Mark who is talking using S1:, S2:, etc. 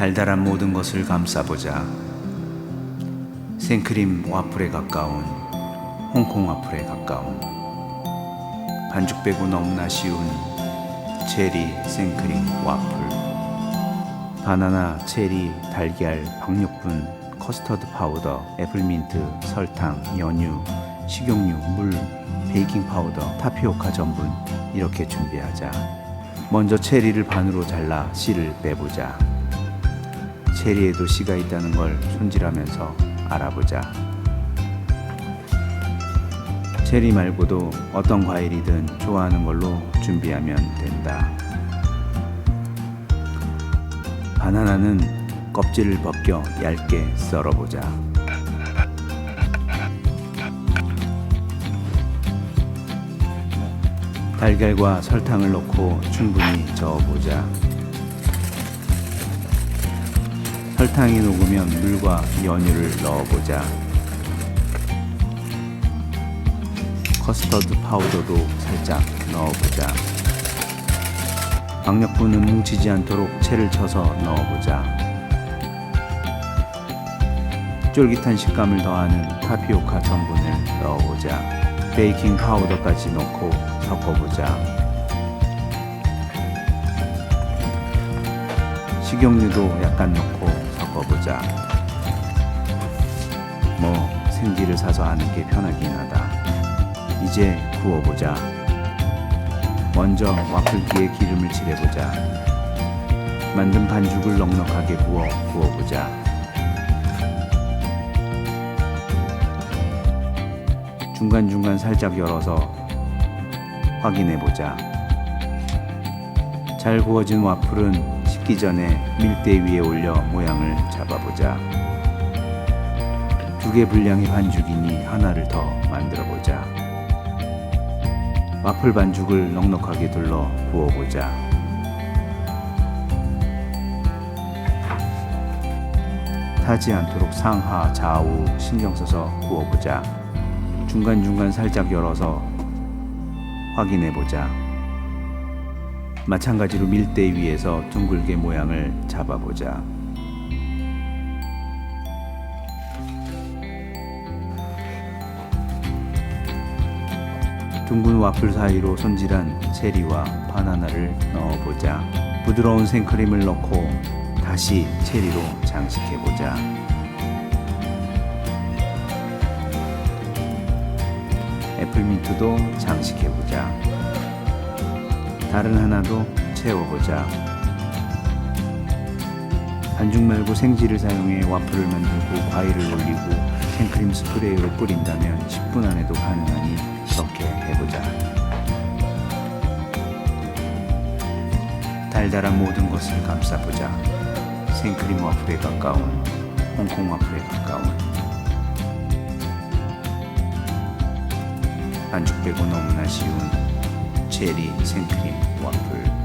S1: 달달한 모든 것을 감싸보자. 생크림 와플에 가까운 홍콩 와플에 가까운 반죽 빼고 너무나 쉬운 체리 생크림 와플. 바나나, 체리, 달걀, 박력분, 커스터드 파우더, 애플민트, 설탕, 연유, 식용유, 물, 베이킹 파우더, 타피오카 전분 이렇게 준비하자. 먼저 체리를 반으로 잘라 씨를 빼보자. 체리에도 씨가 있다는 걸 손질하면서 알아보자. 체리 말고도 어떤 과일이든 좋아하는 걸로 준비하면 된다. 바나나는 껍질을 벗겨 얇게 썰어보자. 달걀과 설탕을 넣고 충분히 저어보자. 설탕이 녹으면 물과 연유를 넣어보자. 커스터드 파우더도 살짝 넣어보자. 박력분은 뭉치지 않도록 채를 쳐서 넣어보자. 쫄깃한 식감을 더하는 타피오카 전분을 넣어보자. 베이킹 파우더까지 넣고 섞어보자. 식용유도 약간 넣고 섞어보자. 뭐 생지를 사서 하는 게 편하긴 하다. 이제 구워보자. 먼저 와플기에 기름을 칠해보자. 만든 반죽을 넉넉하게 구워 구워보자. 중간중간 살짝 열어서 확인해보자. 잘 구워진 와플은 식기 전에 밀대 위에 올려 모양을 잡아보자. 두 개 분량의 반죽이니 하나를 더 만들어 보자. 와플 반죽을 넉넉하게 둘러 구워보자. 타지 않도록 상하 좌우 신경 써서 구워보자. 중간중간 살짝 열어서 확인해 보자. 마찬가지로 밀대 위에서 둥글게 모양을 잡아보자. 둥근 와플 사이로 손질한 체리와 바나나를 넣어보자. 부드러운 생크림을 넣고 다시 체리로 장식해보자. 애플민트도 장식해보자. 다른 하나도 채워보자. 반죽 말고 생지를 사용해 와플을 만들고 과일을 올리고 생크림 스프레이로 뿌린다면 10분 안에도 가능하니 그렇게 해보자. 달달한 모든 것을 감싸보자. 생크림 와플에 가까운 홍콩 와플에 가까운 반죽 빼고 너무나 쉬운 젤리, 생크림, 와플.